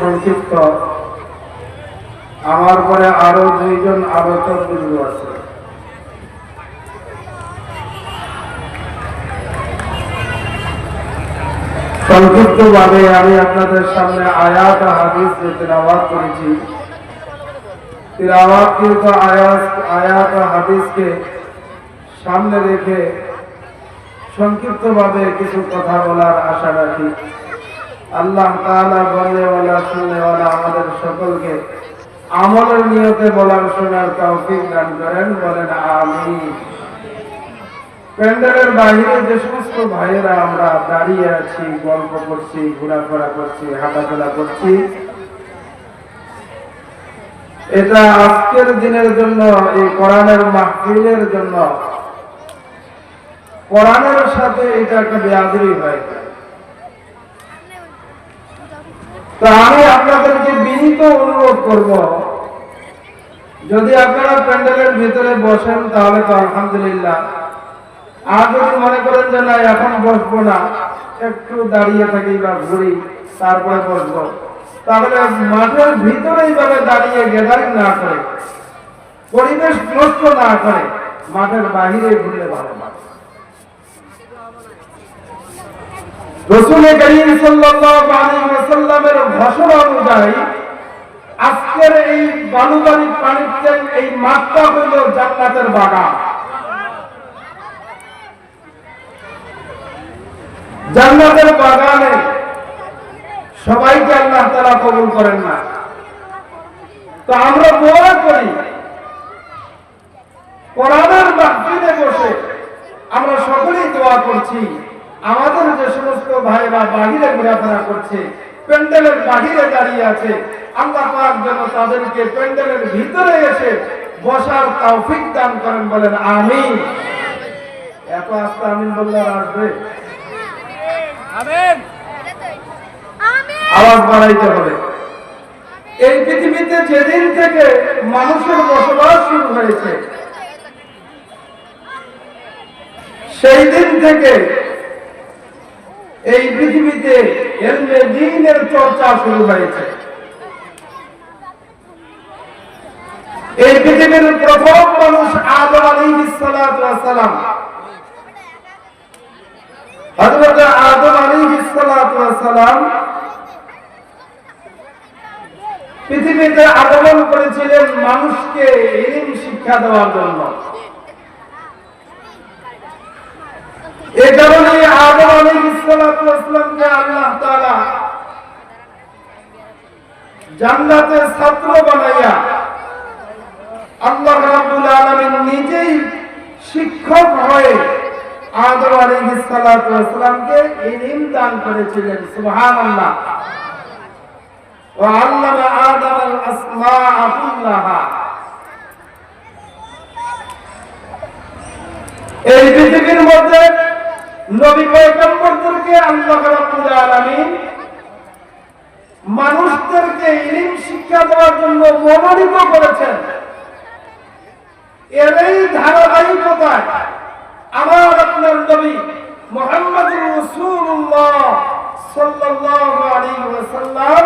সংক্ষিপ্ত। আমার পরে আরও দুইজন আলোচক বিন্দু আছে। সংক্ষিপ্ত ভাবে আমি আপনাদের সামনে আয়াত হাদিস করেছি। তেলাওয়াত আয়াত আয়াত হাদিসকে সামনে রেখে সংক্ষিপ্ত ভাবে কিছু কথা বলার আশা রাখি। আল্লাহ তাআলা বলনেওয়ালা শুননেওয়ালা আমাদের সকলকে আমলের নিয়তে বলার শোনার তৌফিক দান করেন। বলেন, আমিন। প্যান্ডেলের বাইরে যে সমস্ত ভাইয়েরা আমরা দাঁড়িয়ে আছি, গল্প করছি, ঘোরাফেরা করছি, হাঁটাচলা করছি এটা আজকের দিনের জন্য, এই কোরআনের মাহফিলের জন্য। কোরআনের সাথে এটা একটা বেয়াদরি হয়। তো আমি আপনাদেরকে বিনীত অনুরোধ করব, যদি আপনারা প্যান্ডেলের ভিতরে বসেন, তাহলে তো আলহামদুলিল্লাহ। আর যদি মনে করেন যে না, এখন বসবো না, একটু দাঁড়িয়ে থাকি বা ঘুরি, তারপরে বসবো। তাহলে মাঠের ভিতরে এইভাবে দাঁড়িয়ে গ্যাদারিং না করে, পরিবেশ নষ্ট না করে, মাঠের বাহিরে ঘুরলে ভালো আজকের এই বালুবাড়ি পানির এই মাঠটা হইল জান্নাতের বাগান। জান্নাতের বাগানে সবাইকে আল্লাহ তারা কবুল করেন না। তো আমরা দোয়া করি, কোরআনের মাহফিলে বসে আমরা সকলেই দোয়া করছি। আমাদের যে সমস্ত ভাইরা বাহিরে ঘোরাফেরা করছে, প্যান্ডেলের বাহিরে দাঁড়িয়ে আছে, আল্লাহ পাক যেন তাদেরকে প্যান্ডেলের ভিতরে এসে বসার তৌফিক দান করেন বলেন আমি এত আস্তে আমিন বললে আসবে? আওয়াজ বাড়াইতে হবে। এই পৃথিবীতে যেদিন থেকে মানুষের বসবাস শুরু হয়েছে, সেই দিন থেকে এই পৃথিবীতে দিনের চর্চা শুরু হয়েছে। এই পৃথিবীর প্রথম মানুষ আদম আলাইহিস সালাম। আদম আলাইহিস সালাম পৃথিবীতে আগমন করেছিলেন মানুষকে ইলম শিক্ষা দেওয়ার জন্য। এ কারণে সালামকে আল্লাহ তাআলা জান্নাতে ছাত্র বানাইয়া আল্লাহ রাব্বুল আলামিন নিজেই শিক্ষক হয়ে আদম আলাইহিস সালামকে ইলম দান করেছিলেন। সুবহানাল্লাহ। وعلم آدم الأسماء كلها এই পৃথিবীর মধ্যে নবী পয়গম্বরদেরকে আল্লাহ রাব্বুল আলামিন মানুষদেরকে ইলম শিক্ষা দেওয়ার জন্য মনোনীত করেছেন এর এই ধারাবাহিকতায় আমার আপনার নবী মোহাম্মদুর রাসূলুল্লাহ সাল্লাল্লাহু আলাইহি ওয়াসাল্লাম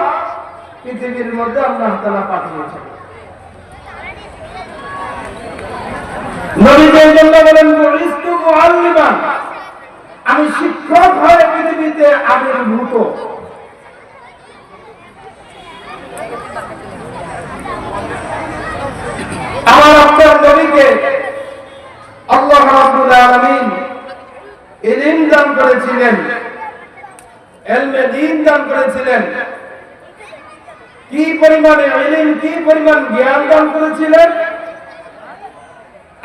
পৃথিবীর মধ্যে আল্লাহ তাআলা পাঠিয়েছেন। আমি শিক্ষক হয়ে পৃথিবীতে আমার আপনার নবীকে দান করেছিলেন এলমে দ্বীন দান করেছিলেন। কি পরিমাণে ইলম, কি পরিমাণ জ্ঞান দান করেছিলেন?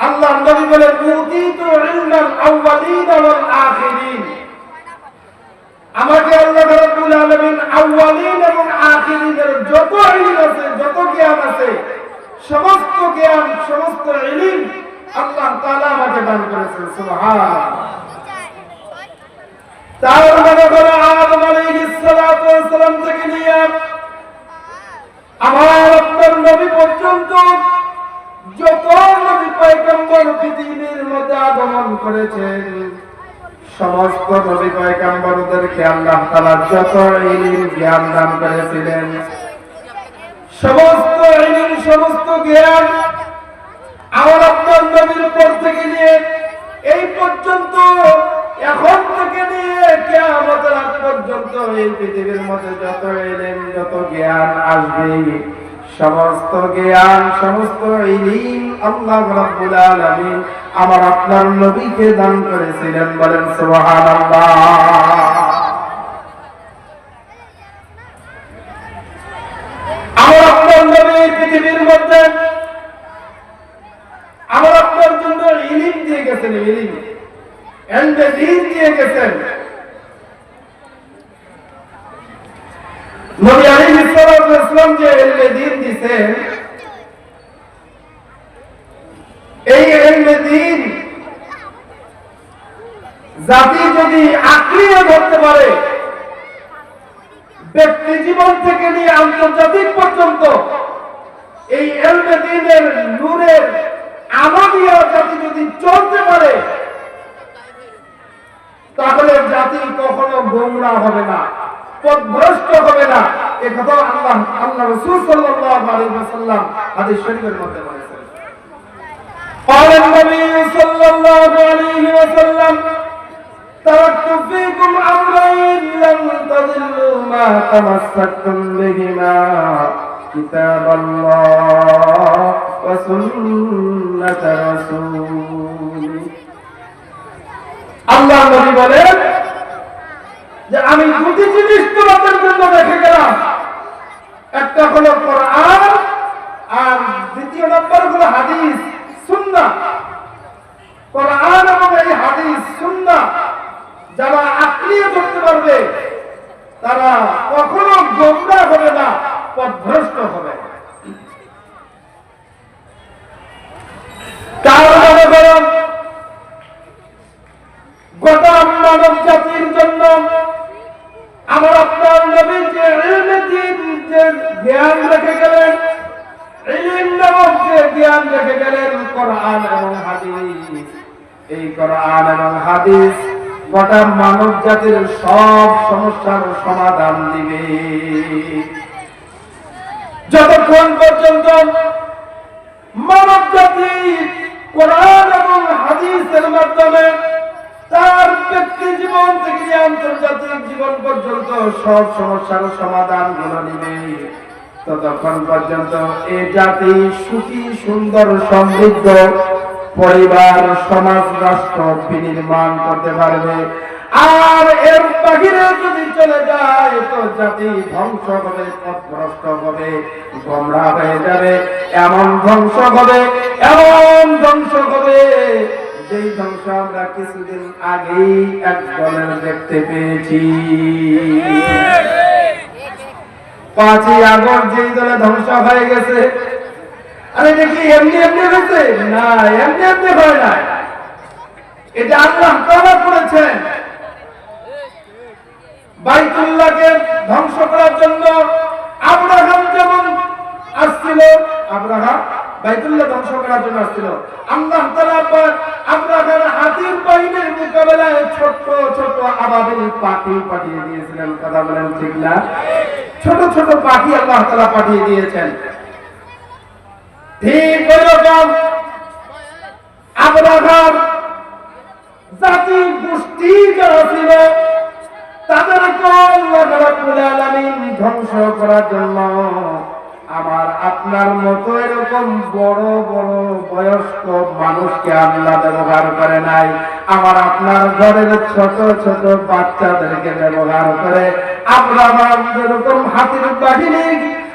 আল্লাহ নবী বলেন, উতিতু ইলমাল আউয়ালিন ওয়াল আখিরিন। আমাকে আল্লাহ রাব্বুল আলামিন আউয়ালিন এবং আখিরিনের যত ইলম আছে, যত জ্ঞান আছে, সমস্ত জ্ঞান, সমস্ত ইলম আল্লাহ তাআলা আমাকে দান করেছেন, সুবহানাল্লাহ। তার মানে হলো, আদম আলাইহিস সালাতু ওয়াস সালাম থেকে নিয়ে আমার আপনার নবী পর্যন্ত যত পয়গম্বর পৃথিবীর মধ্যে আগমন করেছেন, সমস্ত নবী পয়গম্বরদেরকে আল্লাহ তাআলা যত ইলম জ্ঞান দান করেছিলেন, সমস্ত ইলম, সমস্ত জ্ঞান আমার আপনার নবীর উপর থেকে নিয়ে এই পর্যন্ত এখন থেকে নিয়ে পর্যন্ত এই পৃথিবীর মধ্যে যত এলেন, যত জ্ঞান আসবে, সমস্ত জ্ঞান, সমস্ত আমার আপনার নবীকে দান করেছিলেন, বলেন আমার আপনার নবী পৃথিবীর মধ্যে আমার আপনার জন্য ইলিম দিয়ে গেছেন, ইলিম। এন্ডে দিয়ে গেছেন। জাতি জীবন থেকে নিয়ে আন্তর্জাতিক পর্যন্ত, এই এলমে দিনের নূরের আমলীয় জাতি যদি চলতে পারে, তাহলে জাতি কখনো গোমরা হবে না। পথভ্রষ্ট হবে না এ কথা আল্লাহ আল্লাহ রাসূল সাল্লাল্লাহু আলাইহি ওয়াসাল্লাম হাদিস শরীফের মধ্যে বলেছেন قال النبي صلى الله عليه وسلم تركت فيكم أمرين لن تضلوا ما تمسكتم بهما كتاب الله وسنة رسوله আল্লাহ নবী বলেন যে আমি দুটি জিনিস তোমাদের জন্য গেলাম। একটা হলো কোরআন, আর দ্বিতীয় নম্বর হলো হাদিস সুন্না কোরআন এবং এই হাদিস সুন্না যারা আঁকড়িয়ে ধরতে পারবে, তারা কখনো গোমরা হবে না, পথভ্রষ্ট হবে না। কার মনে করেন গোটা মানব জাতির জন্য আমার আপনার নবী যে ইলমে দিন যে জ্ঞান রেখে গেলেন ইলম নামক যে জ্ঞান রেখে গেলেন কোরআন এবং হাদিস এই কোরআন এবং হাদিস গোটা মানব সব সমস্যার সমাধান দিবে। যতক্ষণ পর্যন্ত মানব জাতি কোরআন এবং হাদিসের মাধ্যমে তার ব্যক্তি জীবন থেকে আন্তর্জাতিক জীবন পর্যন্ত সব সমস্যার সমাধানগুলো নিবে, ততক্ষণ পর্যন্ত এ জাতি সুখী, সুন্দর, সমৃদ্ধ পরিবার, সমাজ, রাষ্ট্র বিনির্মাণ করতে পারবে। আর এর বাহিরে যদি চলে যায়, তো জাতি ধ্বংস হবে, পথভ্রষ্ট হবে, গোমরা হয়ে যাবে। এমন ধ্বংস হবে, এমন ধ্বংস হবে, যেই ধ্বংস আমরা কিছুদিন আগেই দেখতে পেয়েছি। পাঁচই আগস্ট যেই দলে ধ্বংস হয়ে গেছে, আরে দেখি, এমনি এমনি হয়েছে? না, এমনি এমনি হয় না এটা আল্লাহ করেছেন। বাইতুল্লাহকে ধ্বংস করার জন্য আব্রাহাম যেমন আসছিল, আব্রাহাম বাইতুল্লাহ ধ্বংস করার জন্য আসছিল। আল্লাহ তাআলা আবার আব্রাহামের হাতির বাহিনীর মোকাবেলায় ছোট ছোট আবাবিল পাখি পাঠিয়ে দিয়েছিলেন। কথা বলেন ঠিক না? ছোট ছোট পাখি আল্লাহ তাআলা পাঠিয়ে দিয়েছেন। ঠিক ওই রকম আব্রাহাম জাতি গোষ্ঠী যারা ছিল তাদেরকে ধ্বংস করার জন্য আমার আপনার মতো এরকম বড় বড় বয়স্ক মানুষকে আল্লাহ ব্যবহার করে নাই। আমার আপনার ঘরের ছোট ছোট বাচ্চাদেরকে ব্যবহার করে আমরা যেরকম হাতির বাহিনী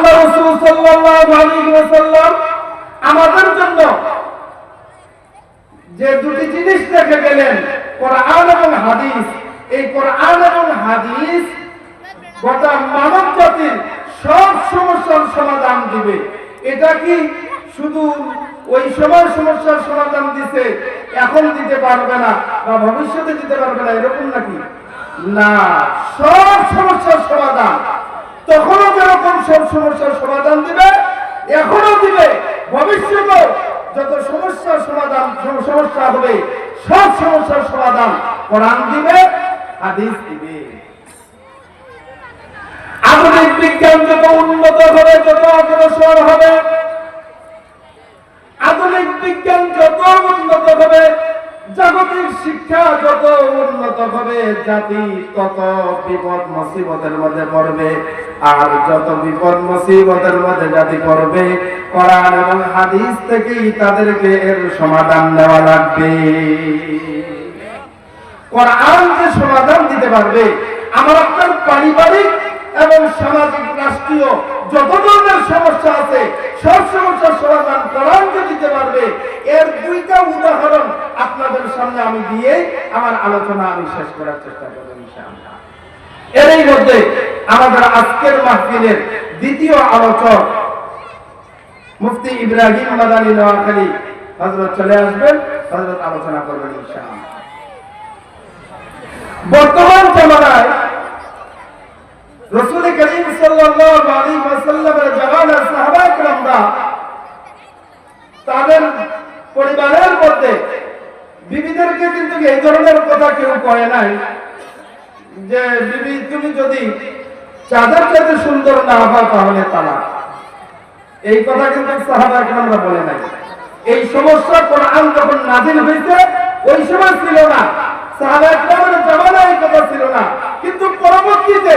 আল্লাহ রাসূল সাল্লাল্লাহু আলাইহি ওয়াসাল্লাম আমাদের জন্য যে দুটি জিনিস দেখে গেলেন, কোরআন এবং হাদিস। এই কোরআন এবং হাদিস গোটা মানব জাতির সব সমস্যার সমাধান দিবে। এটা কি শুধু ওই সময় সমস্যার সমাধান দিতে এখন দিতে পারবে না বা ভবিষ্যতে দিতে পারবে না, এরকম নাকি? না, সব সমস্যার সমাধান। তখনও যেরকম সব সমস্যার সমাধান দিবে এখনও দিবে। ভবিষ্যতে যত সমস্যার সমাধান, সম- সমস্যা হবে, সব সমস্যার সমাধান কোরআন দিবে, হাদিস দিবে। আধুনিক বিজ্ঞান যত উন্নত হবে, যত অগ্রসর হবে আধুনিক বিজ্ঞান যত উন্নত হবে জাগতিক শিক্ষা যত উন্নত হবে, জাতি তত বিপদ মুসিবতের মধ্যে পড়বে। আর যত বিপদ মুসিবতের মধ্যে জাতি পড়বে, কোরআন এবং হাদিস থেকেই তাদেরকে এর সমাধান দেওয়া লাগবে। কোরআন যে সমাধান দিতে পারবে, আমার আপনার পারিবারিক এবং সামাজিক, রাষ্ট্রীয় যত ধরনের সমস্যা আছে, সব সমস্যার সমাধান কোরআন দিতে পারবে, এর দুইটা উদাহরণ আপনাদের সামনে আমি দিয়ে আমার আলোচনা আমি শেষ করার চেষ্টা করব এরই মধ্যে আমাদের আজকের মাহফিলের দ্বিতীয় আলোচক মুফতি ইব্রাহিম মাদানী নোয়াখালী হজরত চলে আসবেন হজরত আলোচনা করবেন ইনশাআল্লাহ। বর্তমান রসুল করিম তাদের পরিবারের মধ্যে বিবিদেরকে কিন্তু এই ধরনের কথা কেউ কয় নাই যে, বিবি, তুমি যদি চাদর যাতে সুন্দর না হয় তাহলে তারা এই কথা কিন্তু সাহাবায়ে বলে নাই। এই সমস্যা কোরআন যখন নাজিল হয়েছে, ওই সময় ছিল না। সাহাবায়ে کرامের জামানায় কথা ছিল না। কিন্তু পরবর্তীতে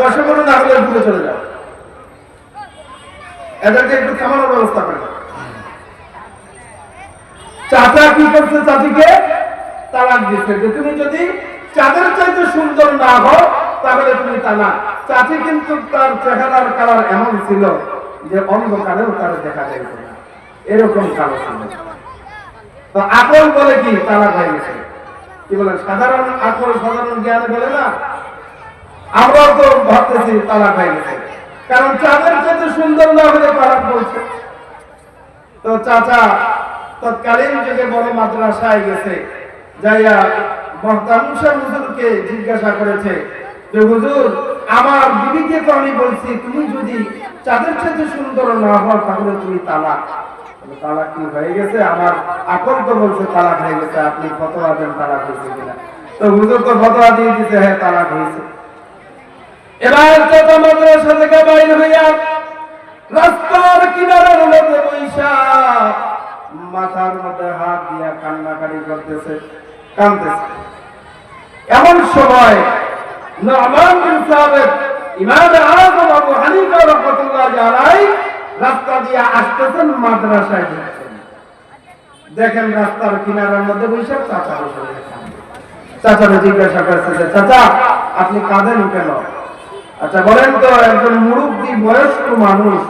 বসে পড়ো, না হলে ঘুরে চলে যাও। এদেরকে একটু ব্যবস্থা করে চাচা কি করছে চাচিকে? তালাক দিচ্ছে যে তুমি যদি চাঁদের চাইতে সুন্দর না হও, তাহলে তুমি তালাক চাচি কিন্তু তার চেহারার কালার এমন ছিল যে অন্ধকারেও তার দেখা যাইত না। এরকম কালো ছিল। তো আকল বলে কি? তালাক হয়ে গেছে। কি বলে? সাধারণ আকল, সাধারণ জ্ঞান বলে না? আমরাও তো ভাবতেছি হয়ে গেছে কারণ চাঁদের চাইতে সুন্দর না হলে তালাক বলছে তো চাচা তৎকালীন যুগে বড় মাদ্রাসায় গেছে যাইয়া মহতামুসা হুজুরকে জিজ্ঞাসা করেছে যে হুজুর আমার বিবিকে তো আমি বলছি তুমি যদি চাঁদের চাইতে সুন্দর না হও তাহলে তুমি তালাক। বলে, তালাক কি হয়ে গেছে? আমার আকল তো বলছে তালাক হয়ে গেছে আপনি ফতোয়া দেন তালাক হয়েছে কিনা? তো হুজুর তো ফতোয়া দিয়ে দিতে হ্যাঁ তালাক হয়েছে। এবার চাচা মাদ্রাসা থেকে বাইর হইয়া রাস্তার কিনারের মধ্যে বৈশা মাথার মধ্যে হাত দিয়া কান্নাকারি করতেছে, কাঁদতেছে। এমন সময় নরমান বিন সাহেব ইমাম আবু হানিফা রাহমাতুল্লাহ আলাইহি রাস্তা দিয়ে আসতেছেন মাদ্রাসায় দেখেন রাস্তার কিনারের মধ্যে বৈশা চাচা বসে। জিজ্ঞাসা চাচা, আপনি কাঁদেন কেন? আচ্ছা বলেন তো, একজন মুরব্বী বয়স্ক মানুষ,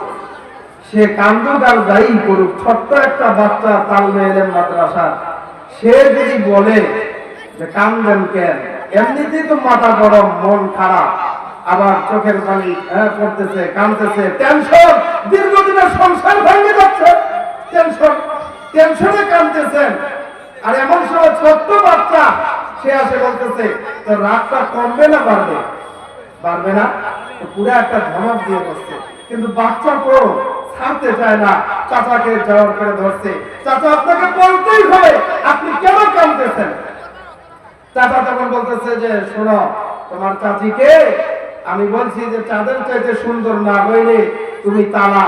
সে কান্দুক আর যাই করুক, ছোট্ট একটা বাচ্চা তাল মেয়েলেন মাদ্রাসা সে যদি বলে যে কান্দেন কেন? এমনিতেই তো মাথা গরম, মন খারাপ, আবার চোখের পানি পড়তেছে, কাঁদতেছে টেনশন দীর্ঘদিনের সংসার ভেঙে যাচ্ছে টেনশন টেনশনে কাঁদতেছেন। আর এমন সময় ছোট্ট বাচ্চা, সে আসে বলতেছে তো রাতটা কমবে না বাড়বে? পারবে না। পুরো একটা ধমক দিয়ে বসছে। কিন্তু বাচ্চা তো ছাড়তে চায় না। চাচাকে জবাব করে ধরছে। চাচা, আপনাকে বলতেই হবে, আপনি কেন কাঁদতেছেন? চাচা তখন বলতেছে যে, শোনো, তোমার চাচিকে আমি বলছি যে, চাঁদের চাইতে সুন্দর না হইলে তুমি তালা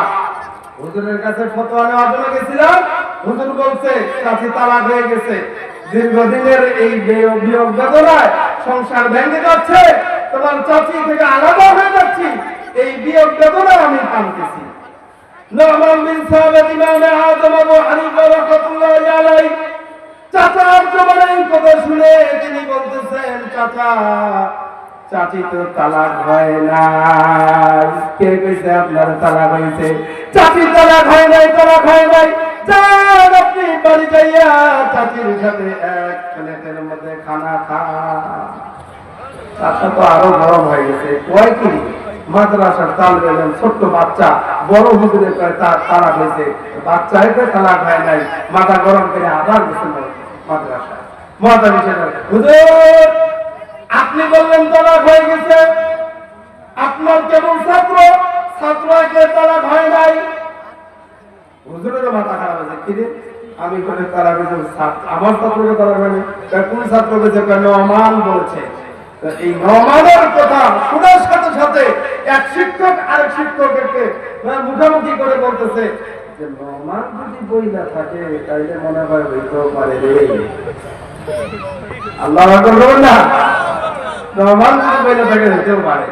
হুজুরের কাছে ফতোয়া নেওয়ার জন্য গেছিলাম। হুজুর বলছে, চাচি তালা হয়ে গেছে। দীর্ঘদিনের এই বিয়োগ বেদনায় সংসার ভেঙে যাচ্ছে। তোমার চাচি থেকে আলাদা হয়ে যাচ্ছি। এই বিয়োগ বেদনায় আমি কাঁদতেছি নরমান বিন সাহাবেদ ইমামে আজম আবু হানিফা আলাইহি চাচার জবানে এই কথা শুনে তিনি বলতেছেন, চাচা, চাচি তো তালাক হয় নাই। কে কইছে আপনার তালাক হয়েছে চাচি তালাক হয় নাই, তালাক হয় নাই। যান আপনি বাড়ি যাইয়া চাচির সাথে এক প্লেটের মধ্যে খানা খান। চাচা তো আরও গরম হয়ে গেছে। কয় কি? মাদ্রাসার তাল বেলেন ছোট্ট বাচ্চা, বড় হুজুরের কয় তার তালাক হয়েছে। বাচ্চা হয়েছে তালাক হয় নাই, মাথা গরম করে আবার গেছে মাদ্রাসা মাথা বিষয় হুজুর, আপনি বললেন তালাক হয়ে গেছে। আপনার কেমন ছাত্র? ছাত্রকে তালাক হয় নাই? হুজুরের মাথা খারাপ হয়েছে কি আমি করে তারা আমার ছাত্রকে তারা মানে কোন ছাত্র বেঁচে নমান বলেছে। তো এই নমানের কথা শোনার সাথে সাথে এক শিক্ষক আরেক শিক্ষককে মুখামুখি করে বলতেছে যে নমান যদি বই না থাকে, তাইলে মনে হয় হইতেও পারে রে। আল্লাহ আকবার বলুন না? নমান যদি বই না থাকে, হইতেও পারে।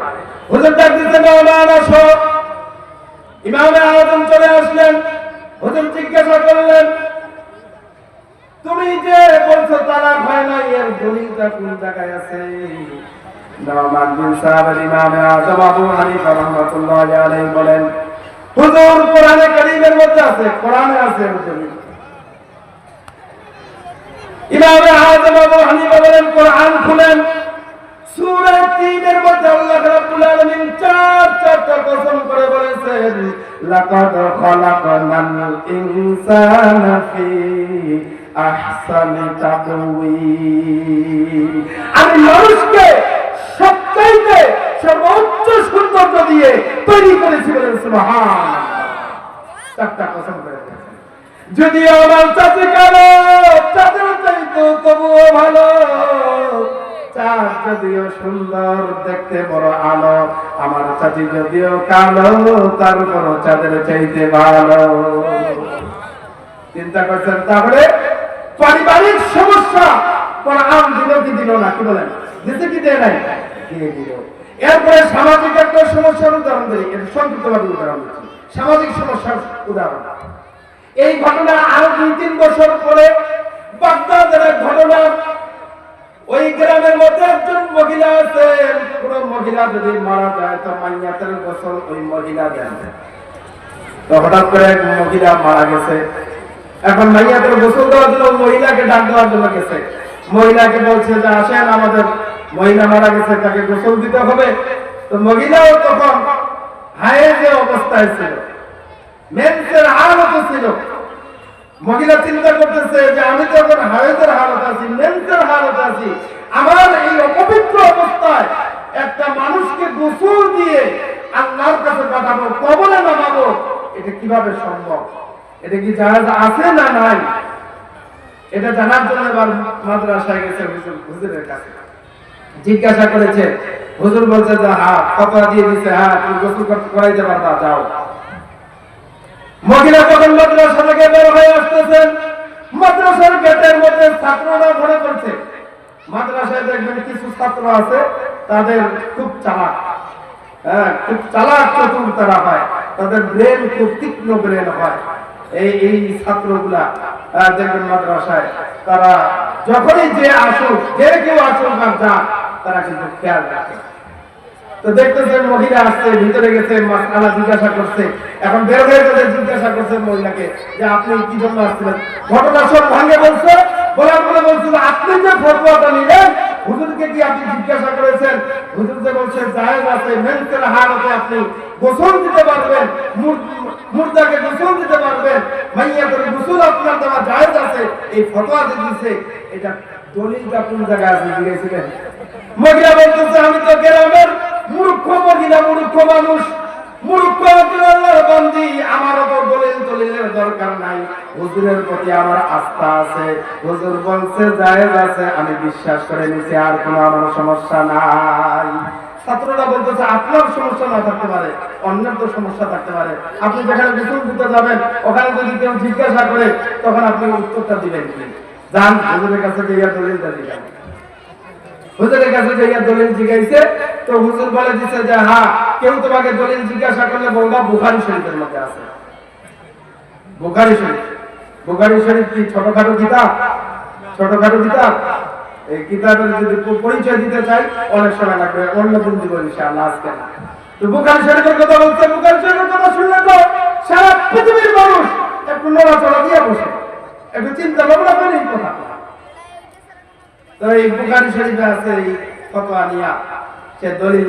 হুজুর ডাক দিতে নমান আসো। ইমামে আজম চলে আসলেন। হুজুর জিজ্ঞাসা করলেন, তুমি যে বলছো তালাক হয় না এর দলিলটা কোন জায়গায় আছে? নওমান বিন সাহাব, ইমামে আজম আবু হানিফা রাহমাতুল্লাহি আলাইহি বলেন, হুজুর, কোরআনে কারীমের মধ্যে আছে, কোরআনে আছে এর দলিল ইমামে আবু হানিফা বলেন, কোরআন খুলেন। সূরা 3 এর মধ্যে আল্লাহ রাব্বুল আলামিন চার, চারটা কসম করে বলেছেন, লাকাদ খলাকনাল ইনসানা ফি আহসানি তাকওয়িম। আমি মানুষকে সর্বোচ্চ সৌন্দর্য দিয়ে তৈরি করেছি বলেন সুবহান। চারটা কসম করে বলেছেন। যদিও আমার চাচি কালো চাঁদের চাইতো তবুও ভালো। যদিও সুন্দর, দেখতে বড় আলো। আমার চাচি যদিও কালো তারপর চাঁদের চাইতে ভালো। চিন্তা করছেন তাহলে? পারিবারিক সমস্যা দিল কি দিল না, কি বলেন? দিতে কি দেয় নাই? এরপরে সামাজিক একটা সমস্যার উদাহরণ দিই, এটা সংক্ষিপ্তভাবে উদাহরণ দিচ্ছি। সামাজিক সমস্যার উদাহরণ। এই ঘটনা আরও দুই, তিন বছর পরে বাগদাদের ঘটনা। ওই গ্রামের মধ্যে একজন মহিলা আছে, কোন মহিলা যদি মারা যায়, তো মাইয়াতের গোসল ওই মহিলা দেন। তো হঠাৎ করে এক মহিলা মারা গেছে। এখন মাইয়াতের গোসল দেওয়ার জন্য মহিলাকে ডাক দেওয়ার জন্য গেছে। মহিলাকে বলছে যে, আসেন আমাদের মহিলা মারা গেছে, তাকে গোসল দিতে হবে। তো মহিলাও তখন হায়ে যে অবস্থায় ছিল। মেন্সের হালত ছিল। মহিলা চিন্তা করতেছে যে আমি তো এখন হায়তের হালত আছি মেন্সের হালত আছি। আমার এই অপবিত্র অবস্থায় একটা মানুষকে গোসল দিয়ে আল্লাহর কাছে পাঠাবো কবলে নামাবো, এটা কীভাবে সম্ভব? এটা কি জাহাজ আছে না নাই? এটা জানার জন্য এবার মাদ্রাসায় গেছে হুজুর হুজুরের কাছে। জিজ্ঞাসা করেছে হুজুর বলছে যে হ্যাঁ কথা দিয়ে দিছে হ্যাঁ তুমি গোসল করাইতে পারবা যাও। মহিলা যখন মাদ্রাসা থেকে বের হয়ে আসতেছেন মাদ্রাসার গেটের মধ্যে ছাত্ররা ভরে পড়ছে। মাদ্রাসায় দেখবেন কিছু ছাত্র আছে তাদের খুব চালাক। হ্যাঁ খুব চালাক চতুর তারা হয়। তাদের ব্রেন খুব তীক্ষ্ণ ব্রেন হয়। এই এই ছাত্রগুলা আহ, দেখবেন মাদ্রাসায় তারা যখনই যে আসুক যে কেউ আসুক আর যাক তারা কিন্তু খেয়াল রাখে। তো দেখতেছেন মহিলা আসছে, ভিতরে গেছে মাসালা জিজ্ঞাসা করছে, এখন বের হয়ে গেছে, জিজ্ঞাসা করছে মহিলাকে যে আপনি কি জন্য আসছিলেন? ঘটনা সব ভাঙে বলছে, বলার পরে বলছে যে আপনি যে ফটোয়াটা নিলেন, হুজুরকে কি আপনি জিজ্ঞাসা করেছেন? হুজুর যে বলছে, জায়েজ আছে, মেন্সের হালতে আপনি গোসল দিতে পারবেন, মুর- মুর্দাকে গোসল দিতে পারবেন মাইয়া করে গোসল আপনার দেওয়া জায়েজ আছে, এই ফটোয়া যে দিছে এটা দলিলটা কোন জায়গায় আছে জিজ্ঞেসিলেন মহিলা বলতেছে, আমি তো গ্রামের মূর্খ মহিলা, মূর্খ মানুষ। আমি বিশ্বাস করে নিছি, আর কোনো আমার সমস্যা নাই। ছাত্ররা বলতেছে, আপনার সমস্যা না থাকতে পারে। অন্যের তো সমস্যা থাকতে পারে। আপনি যেখানে গোসল দিতে যাবেন, ওখানে যদি কেউ জিজ্ঞাসা করে, তখন আপনি উত্তরটা দিবেন কি? যান, হুজুরের কাছে যাইয়া দলিল দিবেন হুজুরের কাছে যাইয়া দলিল জিজ্ঞাসা তো হুজুর বলে দিছে যে হ্যাঁ কেউ তোমাকে দলিল জিজ্ঞাসা করলে বলবা বুখারী শরীফের মধ্যে আছে। বুখারী শরীফ। বুখারী শরীফ কি ছোটখাটো কিতাব? ছোটখাটো কিতাব? এই কিতাবের যদি পরিচয় দিতে চাই, অনেক সময় লাগবে, অন্য দিন দিব ইনশাআল্লাহ, আজকে না। তো বুখারী শরীফের কথা বলছে, বুখারী শরীফের কথা শুনলে তো সারা পৃথিবীর মানুষ একটু নড়াচড়া দিয়ে বসে। একটু চিন্তা ভাবনা করে এই কথা তো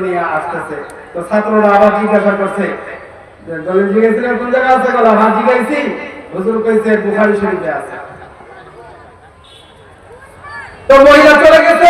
নিয়া আসতেছে। তো ছাত্ররা আবার জিজ্ঞাসা করছে দলিল জিজ্ঞাসা কোন জায়গায় আছে? বলা হ্যাঁ কইছে, বুখারী শরীফে আছে। তো মহিলা চলে গেছে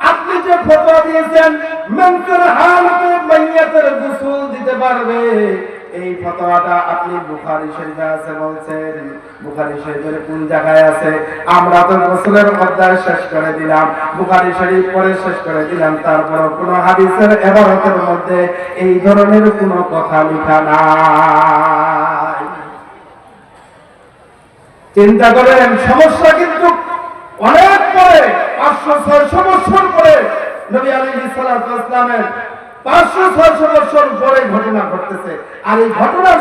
আপনি যে ফতোয়া দিয়েছেন মেন্সের হালতে মাইয়াতের গোসল দিতে পারবে। এই ফতোয়াটা আপনি বুখারী শরীফে আছে বলছেন। বুখারী শরীফের কোন জায়গায় আছে? আমরা তো গোসলের অধ্যায় শেষ করে দিলাম। বুখারী শরীফ পরে শেষ করে দিলাম। তারপর কোন হাদিসের এবারতের মধ্যে এই ধরনের কোনো কথা লেখা নাই। চিন্তা করেন, সমস্যা কিন্তু অনেক পরে। পাঁচশো ছয়শো বছর পরে এই ঘটনার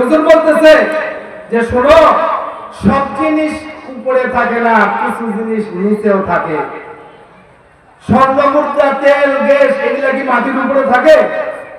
হুজুর বলতেছে যে, শোনো, সব জিনিস উপরে থাকে না, কিছু জিনিস নিচেও থাকে। স্বর্ণ মুদ্রা তেল, গ্যাস, এগুলা কি মাটির উপরে থাকে?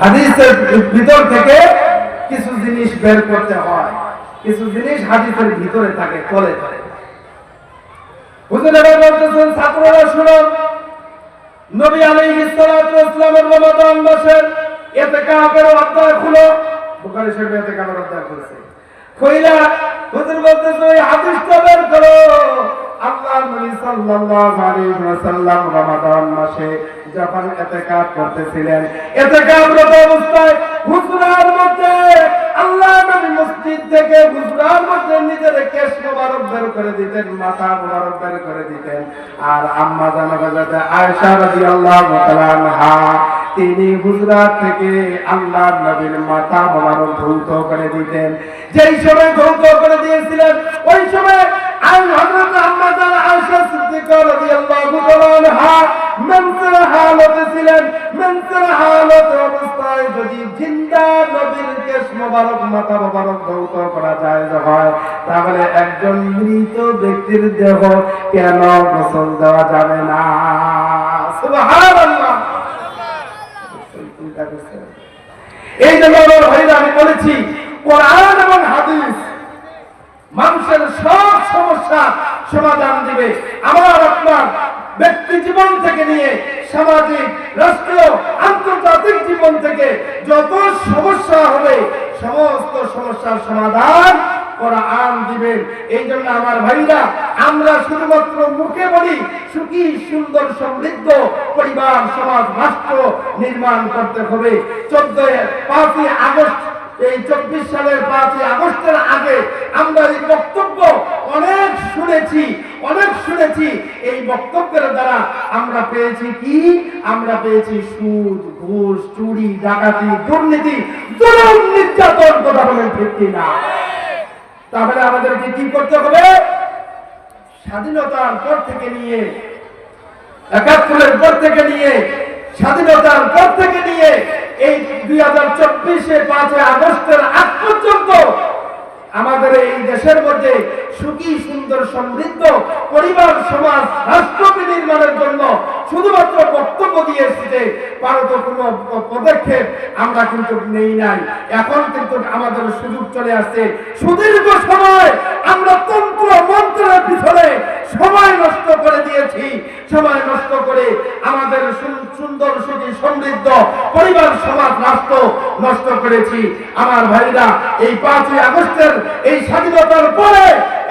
হাদিসের ভিতর থেকে কিছু জিনিস বের করতে হয়। কিছু জিনিস হাদিসের ভিতরে থাকে তলে তলে হুজুর এবার বলতেছেন, ছাত্ররা শুনুন নবী আলাইহিস সালাতু ওয়াসসালামের রমাদান মাসের ইতিকাফের অধ্যায় খুলো। বুখারী শরীফে ইতিকাফের অধ্যায় খুলছে। কইলা, হুজুর বলতেছে, ওই হাদিসটা বের করো। আল্লাহ নবী সাল্লাল্লাহু আলাইহি ওয়াসাল্লাম রমাদান মাসে যখন ইতিকাফ করতেছিলেন ইতিকাফরত অবস্থায় হুজরার মধ্যে আল্লাহ নবী মসজিদ থেকে হুজরার মধ্যে নিজের কেশ মোবারক বের করে দিতেন, মাথা মোবারক বের করে দিতেন। আর আম্মা জানাবাজাতে আয়েশা রাদিয়াল্লাহু তাআলা আনহা, তিনি হুজরাত থেকে আল্লাহ নবীর মাথা মোবারক ধৌত করে দিতেন। যেই সময় ধৌত করে দিয়েছিলেন, ওই সময় মেন্সের হালতে ছিলেন। হালত অবস্থায় যদি জিন্দা নবীর তাহলে একজন মৃত ব্যক্তির দেহ কেন গোসল দেওয়া যাবে না? এই জন্য ভাইরা বলেছি, কোরআন এবং হাদিস মানুষের সব সমস্যা সমাধান দিবে। আমার আপনার ব্যক্তি জীবন থেকে নিয়ে সামাজিক, রাষ্ট্রীয়, আন্তর্জাতিক জীবন থেকে যত সমস্যা হবে, সমস্ত সমস্যার সমাধান দিবেন। এই জন্য আমার আমরা শুধুমাত্র মুখে বলি, সুখী, সুন্দর, সমৃদ্ধ পরিবার, সমাজ, রাষ্ট্র নির্মাণ করতে হবে। চোদ্দ পাঁচই আগস্ট এই চব্বিশ সালের পাঁচই আগস্টের আগে আমরা এই বক্তব্য অনেক শুনেছি অনেক শুনেছি। এই বক্তব্যের দ্বারা আমরা পেয়েছি কি? আমরা পেয়েছি সুদ, ঘুষ, চুরি, ডাকাতি, দুর্নীতি নির্যাতন বলেন ঠিক কিনা? তাহলে আমাদেরকে কি করতে হবে? স্বাধীনতার পর থেকে নিয়ে, একাত্তরের পর থেকে নিয়ে, স্বাধীনতার পর থেকে নিয়ে এই দুই হাজার চব্বিশে পাঁচই আগস্টের আগ পর্যন্ত আমাদের এই দেশের মধ্যে সুখী, সুন্দর, সমৃদ্ধ পরিবার, সমাজ, রাষ্ট্র নির্মাণের জন্য শুধুমাত্র বক্তব্য দিয়ে এসেছে, ভারত কোনো পদক্ষেপ আমরা কিন্তু নেই নাই। এখন কিন্তু আমাদের সুযোগ চলে আসছে। সুদীর্ঘ সময় আমরা তন্ত্র মন্ত্রের পিছনে সময় নষ্ট করে দিয়েছি। সময় নষ্ট করে আমাদের সুন্দর, সুখী, সমৃদ্ধ পরিবার, সমাজ, রাষ্ট্র নষ্ট করেছি। আমার ভাইরা, এই পাঁচই আগস্টের এই স্বাধীনতার পরে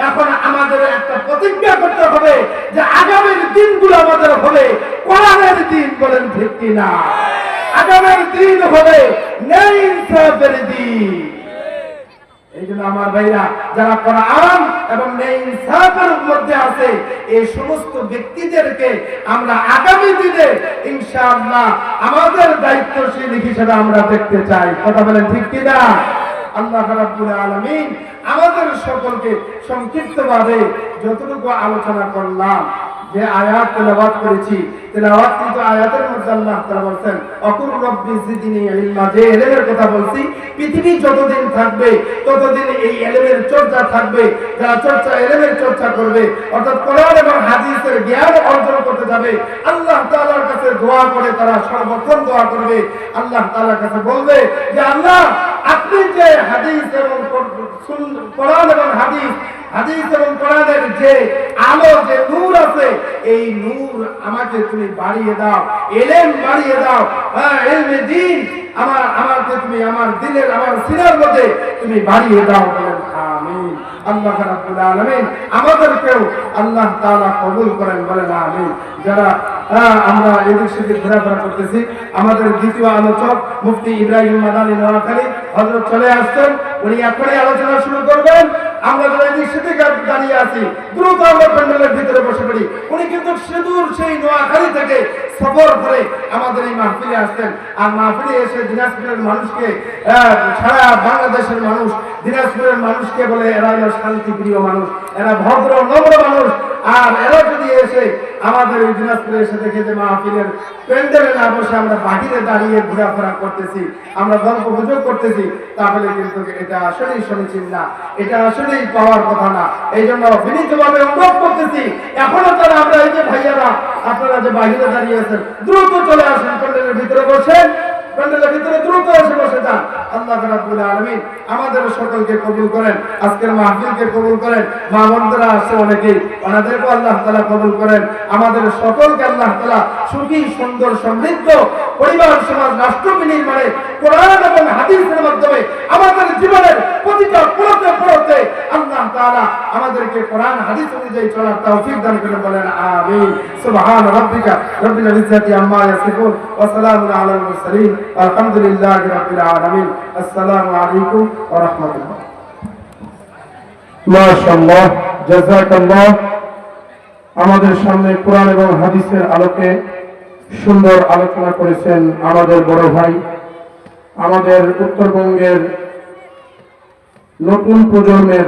এখন আমাদের একটা প্রতিজ্ঞা করতে হবে যে আগামীর দিনগুলো আমাদের হবে কোরআনের দিন বলেন ঠিক কিনা? আগামীর দিন হবে ইনসাফের দিন। এই জন্য আমার ভাইরা, যারা কোরআন এবং ইনসাফের মধ্যে আছে, এই সমস্ত ব্যক্তিদেরকে আমরা আগামী দিনে ইনশাআল্লাহ আমাদের দায়িত্বশীল হিসেবে আমরা দেখতে চাই। কথা বলেন ঠিক আল্লাহ রাব্বুল আলামিন আমাদের সকলকে সংক্ষিপ্তভাবে যতটুকু আলোচনা করলাম যে আয়াত তেলাওয়াত করেছি, তেলাওয়াত কিন্তু আয়াতের মধ্যে আল্লাহ তাআলা বলেন অকুর রব্বি জিদনি ইলমা যে ইলমের কথা বলছি, পৃথিবী যতদিন থাকবে, ততদিন এই ইলমের চর্চা থাকবে, যারা চর্চা ইলমের চর্চা করবে, অর্থাৎ কোরআন এবং হাদিসের জ্ঞান অর্জন করতে যাবে, আল্লাহ তাআলার কাছে দোয়া করে তারা সর্বক্ষণ দোয়া করবে। আল্লাহ তাআলার কাছে বলবে যে, আল্লাহ, আপনি যে হাদিস এবং কোরআন এবং হাদিস হ্যাঁ আল্লাহ আমাদেরকেও আল্লাহ কবুল করেন বলেন আমিন। যারা হ্যাঁ, আমরা এদিক সেদিক ঘোরাফেরা করতেছি আমাদের দ্বিতীয় আলোচক মুফতি ইব্রাহিম মাদানী নোয়াখালী হজরত চলে আসছেন। উনি এখনই আলোচনা শুরু করবেন। আমরা যারা এদিক সেদিক দাঁড়িয়ে আছি, দ্রুত আমরা প্যান্ডেলের ভিতরে বসে পড়ি। উনি কিন্তু সুদূর সেই নোয়াখালী থেকে সফর করে আমাদের এই মাহফিলে আসতেন। আর মাহফিলে এসে দিনাজপুরের মানুষকে সারা বাংলাদেশের মানুষ, দিনাজপুরের মানুষকে বলে এরা হলো শান্তিপ্রিয় মানুষ, এরা ভদ্র, নম্র মানুষ। আর এরা যদি এসে আমাদের এই দিনাজপুরে এসে দেখে যে মাহফিলের প্যান্ডেলে না বসে আমরা বাহিরে দাঁড়িয়ে ঘোরাফেরা করতেছি, আমরা গল্প গুজব করতেছি, তাহলে কিন্তু এটা আসলেই সমীচীন না। এটা আসলেই পাওয়ার কথা না। এই জন্য বিনীতভাবে অনুরোধ করতেছি, এখনও তারা আমরা এই যে ভাইয়ারা, আপনারা যে বাহিরে দাঁড়িয়ে আছেন দ্রুত চলে আসেন ভিতরে বসেন প্যান্ডেলের ভিতরে দ্রুত এসে বসে যান আল্লাহ রাব্বুল আলামিন আমাদের সকলকে কবুল করেন, আজকের মাহফিলকে কবুল করেন, মা বোনরা আছে অনেকেই ওনাদেরকে আল্লাহ তাআলা কবুল করেন। আমাদের সকলকে আল্লাহ তাআলা সুখী, সুন্দর, সমৃদ্ধ পরিবার, সমাজ, রাষ্ট্র নির্মাণে কোরআন এবং হাদিসের মাধ্যমে আমাদের জীবনের প্রতিটা আল্লাহ তাআলা আমাদেরকে কোরআন, হাদিস অনুযায়ী চলার তৌফিক দান করে বলেন, আমিন। সুবহান রাব্বিকা রব্বিল ইজ্জাতি আম্মা ইয়াসিফুন, ওয়া আলাল মুরসালিন, আলহামদুলিল্লাহি রাব্বিল আলামিন। আমাদের সামনে কোরআন এবং হাদিসের আলোকে সুন্দর আলোচনা করেছেন আমাদের বড় ভাই। আমাদের উত্তরবঙ্গের নতুন প্রজন্মের